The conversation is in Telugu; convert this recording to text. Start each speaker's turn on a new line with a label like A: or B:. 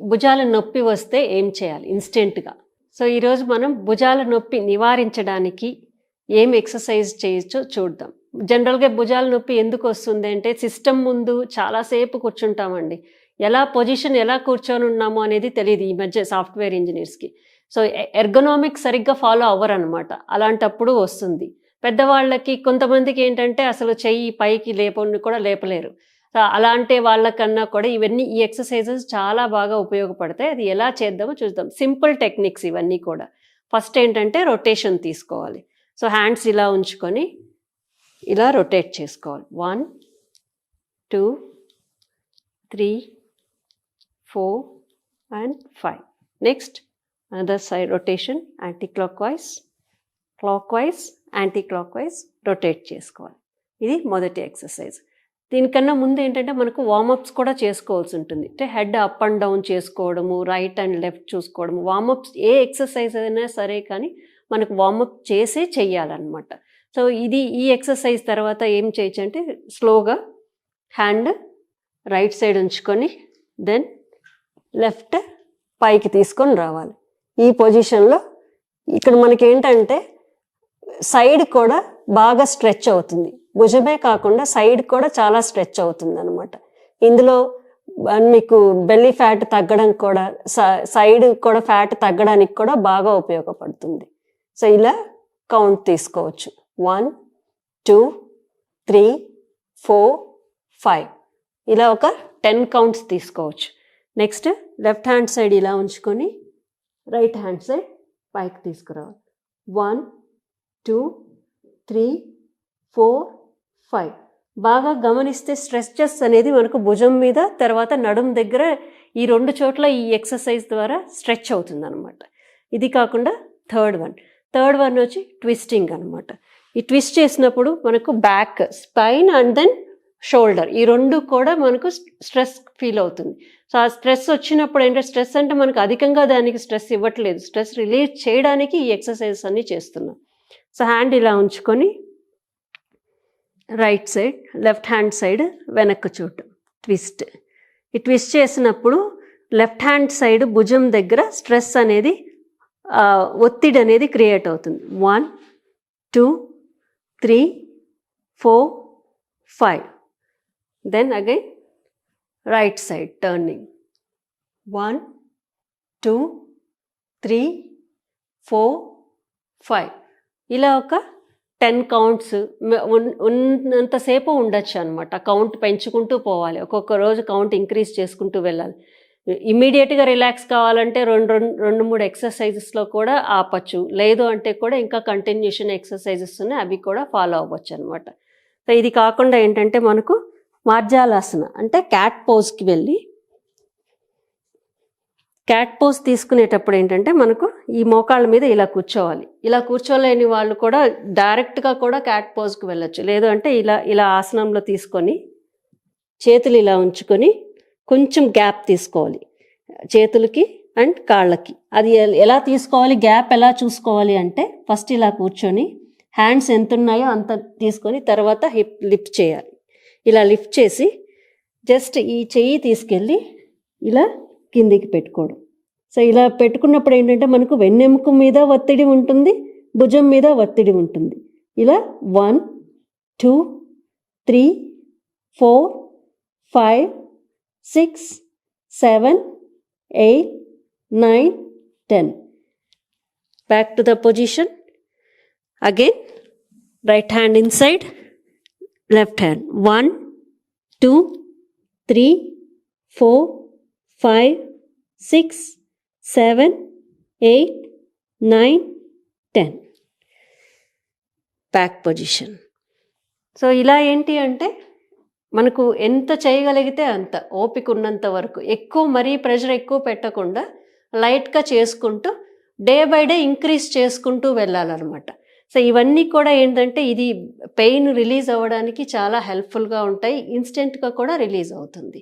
A: భుజాల నొప్పి వస్తే ఏం చేయాలి? ఇన్స్టెంట్గా సో ఈరోజు మనం భుజాల నొప్పి నివారించడానికి ఏం ఎక్సర్సైజ్ చేయొచ్చో చూద్దాం. జనరల్గా భుజాల నొప్పి ఎందుకు వస్తుంది అంటే సిస్టమ్ ముందు చాలాసేపు కూర్చుంటామండి. ఎలా పొజిషన్ ఎలా కూర్చొని ఉన్నాము అనేది తెలియదు ఈ మధ్య సాఫ్ట్వేర్ ఇంజనీర్స్కి సో ఎర్గనామిక్ సరిగ్గా ఫాలో అవ్వరు అనమాట అలాంటప్పుడు వస్తుంది. పెద్దవాళ్ళకి కొంతమందికి ఏంటంటే అసలు చెయ్యి పైకి లేపని కూడా లేపలేరు. సో అలాంటి వాళ్ళకన్నా కూడా ఇవన్నీ ఈ ఎక్సర్సైజెస్ చాలా బాగా ఉపయోగపడతాయి. అది ఎలా చేద్దామో చూద్దాం. సింపుల్ టెక్నిక్స్ ఇవన్నీ కూడా. ఫస్ట్ ఏంటంటే రొటేషన్ తీసుకోవాలి. సో హ్యాండ్స్ ఇలా ఉంచుకొని ఇలా రొటేట్ చేసుకోవాలి. One two three four and five. Next another side rotation anti clockwise clockwise anti clockwise rotate చేసుకోవాలి. ఇది మొదటి ఎక్సర్సైజ్. దీనికన్నా ముందు ఏంటంటే మనకు వార్మప్స్ కూడా చేసుకోవాల్సి ఉంటుంది. అంటే హెడ్ అప్ అండ్ డౌన్ చేసుకోవడము రైట్ అండ్ లెఫ్ట్ చూసుకోవడము. వార్మప్స్ ఏ ఎక్సర్సైజ్ అయినా సరే కానీ మనకు వార్మప్ చేసే చెయ్యాలన్నమాట. సో ఇది ఈ ఎక్సర్సైజ్ తర్వాత ఏం చేయొచ్చు అంటే స్లోగా హ్యాండ్ రైట్ సైడ్ ఉంచుకొని దెన్ లెఫ్ట్ పైకి తీసుకొని రావాలి. ఈ పొజిషన్లో ఇక్కడ మనకి ఏంటంటే సైడ్ కూడా బాగా స్ట్రెచ్ అవుతుంది. భుజమే కాకుండా సైడ్ కూడా చాలా స్ట్రెచ్ అవుతుంది అనమాట ఇందులో మీకు బెల్లీ ఫ్యాట్ తగ్గడం కూడా సైడ్ కూడా ఫ్యాట్ తగ్గడానికి కూడా బాగా ఉపయోగపడుతుంది. సో ఇలా కౌంట్ తీసుకోవచ్చు. One two three four five ఇలా ఒక టెన్ కౌంట్స్ తీసుకోవచ్చు. నెక్స్ట్ లెఫ్ట్ హ్యాండ్ సైడ్ ఇలా ఉంచుకొని రైట్ హ్యాండ్ సైడ్ పైకి తీసుకురావాలి. One two three four five. బాగా గమనిస్తే స్ట్రెచెస్ అనేది మనకు భుజం మీద తర్వాత నడుం దగ్గర ఈ రెండు చోట్ల ఈ ఎక్సర్సైజ్ ద్వారా స్ట్రెచ్ అవుతుంది అనమాట ఇది కాకుండా థర్డ్ వన్. థర్డ్ వన్ వచ్చి ట్విస్టింగ్ అనమాట ఈ ట్విస్ట్ చేసినప్పుడు మనకు back spine and then shoulder. ఈ రెండు కూడా మనకు స్ట్రెస్ ఫీల్ అవుతుంది. సో ఆ స్ట్రెస్ వచ్చినప్పుడు ఏంటంటే స్ట్రెస్ అంటే మనకు అధికంగా దానికి స్ట్రెస్ ఇవ్వట్లేదు. స్ట్రెస్ రిలీజ్ చేయడానికి ఈ ఎక్సర్సైజెస్ అన్నీ చేస్తున్నాం. సో హ్యాండ్ ఇలా ఉంచుకొని right side left hand side వెనక్కు చూడటం ట్విస్ట్. ఈ ట్విస్ట్ చేసినప్పుడు లెఫ్ట్ హ్యాండ్ సైడ్ భుజం దగ్గర స్ట్రెస్ అనేది ఒత్తిడి అనేది క్రియేట్ అవుతుంది. One two three four five. Then again right side turning one two three four five. ఇలా ఒక టెన్ కౌంట్స్ ఉన్నంతసేపు ఉండొచ్చు అనమాట కౌంట్ పెంచుకుంటూ పోవాలి. ఒక్కొక్క రోజు కౌంట్ ఇంక్రీజ్ చేసుకుంటూ వెళ్ళాలి. ఇమీడియట్గా రిలాక్స్ కావాలంటే రెండు రెండు రెండు మూడు ఎక్సర్సైజెస్లో కూడా ఆపచ్చు. లేదు అంటే కూడా ఇంకా కంటిన్యూషన్ ఎక్సర్సైజెస్ ఉన్నాయి. అవి కూడా ఫాలో అవ్వచ్చు అనమాట సో ఇది కాకుండా ఏంటంటే మనకు మార్జాలాసన అంటే క్యాట్ పోజ్కి వెళ్ళి క్యాట్ పోజ్ తీసుకునేటప్పుడు ఏంటంటే మనకు ఈ మోకాళ్ళ మీద ఇలా కూర్చోవాలి. ఇలా కూర్చోలేని వాళ్ళు కూడా డైరెక్ట్గా కూడా క్యాట్ పోజ్కి వెళ్ళొచ్చు. లేదు అంటే ఇలా ఇలా ఆసనంలో తీసుకొని చేతులు ఇలా ఉంచుకొని కొంచెం గ్యాప్ తీసుకోవాలి. చేతులకి అండ్ కాళ్ళకి. అది ఎలా తీసుకోవాలి? గ్యాప్ ఎలా చూసుకోవాలి అంటే ఫస్ట్ ఇలా కూర్చొని హ్యాండ్స్ ఎంత ఉన్నాయో అంత తీసుకొని తర్వాత హిప్ లిఫ్ట్ చేయాలి. ఇలా లిఫ్ట్ చేసి జస్ట్ ఈ చెయ్యి తీసుకెళ్ళి ఇలా కిందికి పెట్టుకోవడం. సో ఇలా పెట్టుకున్నప్పుడు ఏంటంటే మనకు వెన్నెముక మీద ఒత్తిడి ఉంటుంది భుజం మీద ఒత్తిడి ఉంటుంది. ఇలా one two three four five six seven eight nine ten. Back to the position again right hand inside left hand one two three four five six seven eight nine ten. Back position so ఇలా ఏంటి అంటే మనకు ఎంత చేయగలిగితే అంత ఓపిక ఉన్నంత వరకు ఎక్కువ మరీ ప్రెషర్ ఎక్కువ పెట్టకుండా లైట్గా చేసుకుంటూ డే బై డే ఇంక్రీజ్ చేసుకుంటూ వెళ్ళాలన్నమాట. సో ఇవన్నీ కూడా ఏంటంటే ఇది పెయిన్ రిలీజ్ అవ్వడానికి చాలా హెల్ప్ఫుల్గా ఉంటాయి ఇన్స్టెంట్గా కూడా రిలీజ్ అవుతుంది.